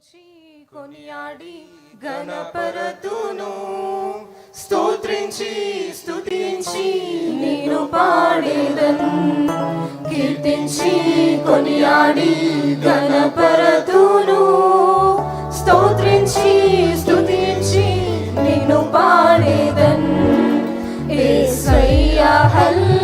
స్తుతించి కొనియాడి గణపరతును స్తోత్రించి స్తుతించి నేను పాడేదన్. కీర్తించి కొనియాడి గణపరతును స్తోత్రించి స్తుతించి నేను పాడేదన్. ఏసయ్యా హల్లెలూయా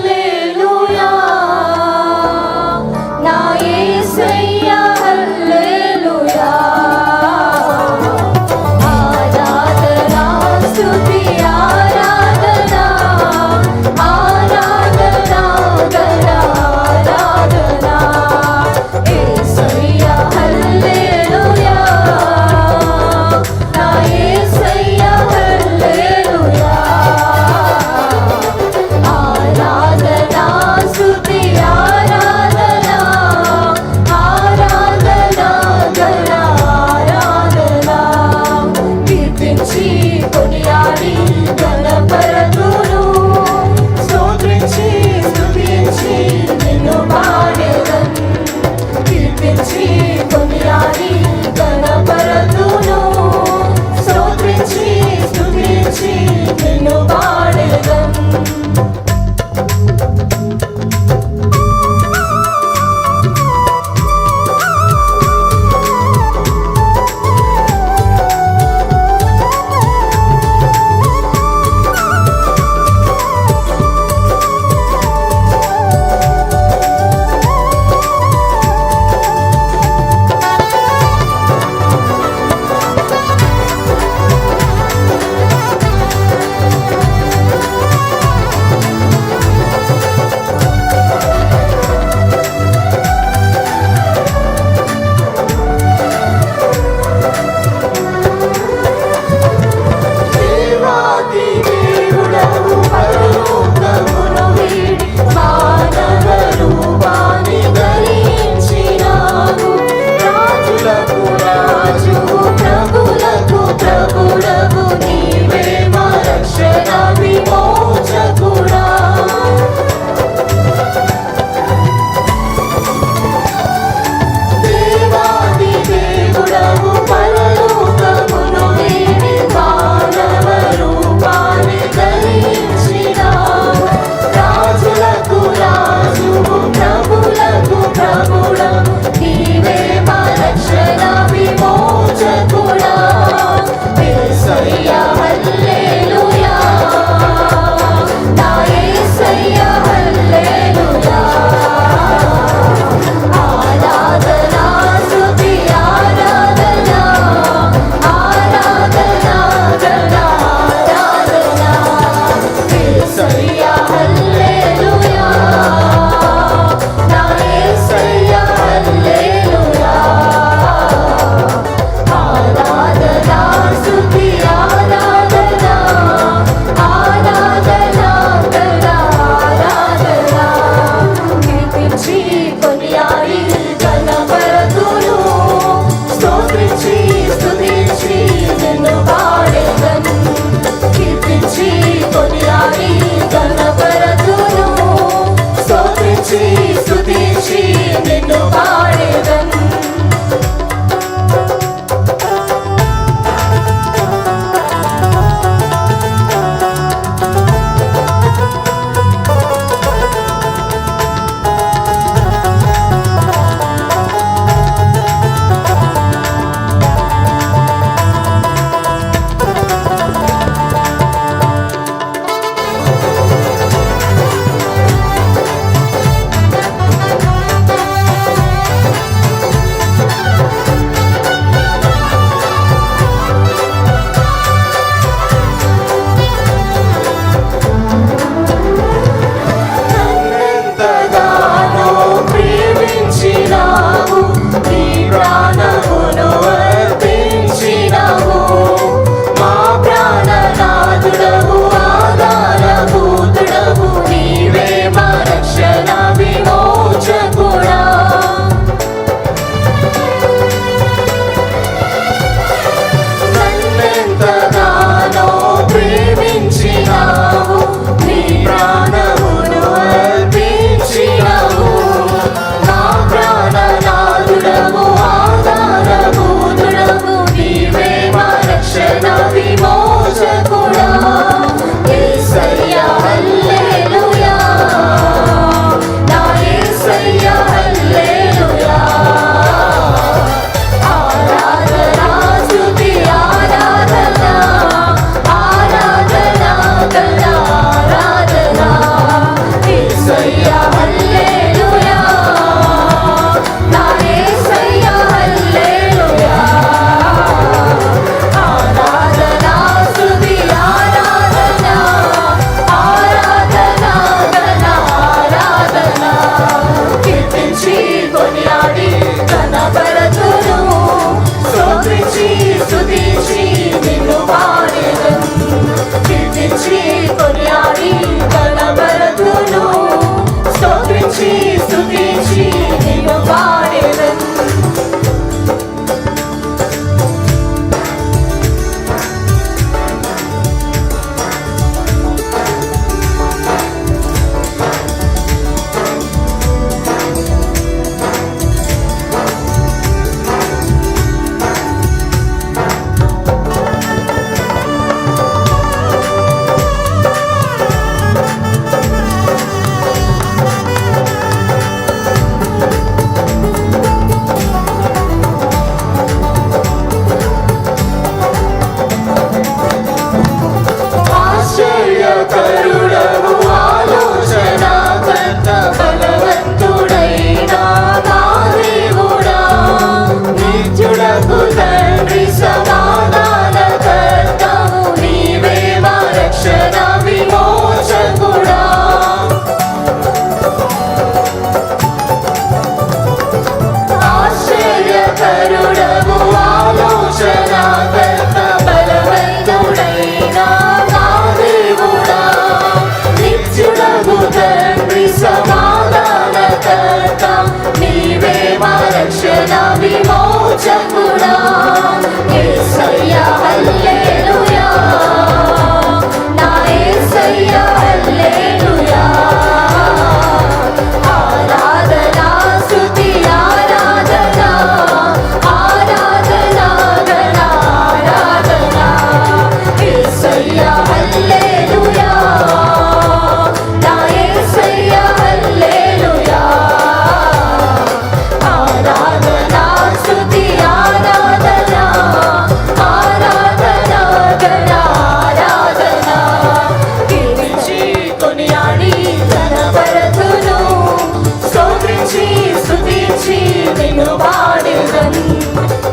నాదని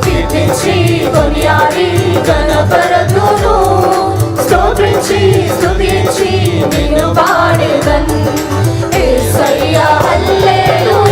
కీర్తించి కొనియాడి గణపరదును స్తోత్రించి స్తుతించి నిన్ను పాడేదన్. ఏసయ్య హల్లెలూయా.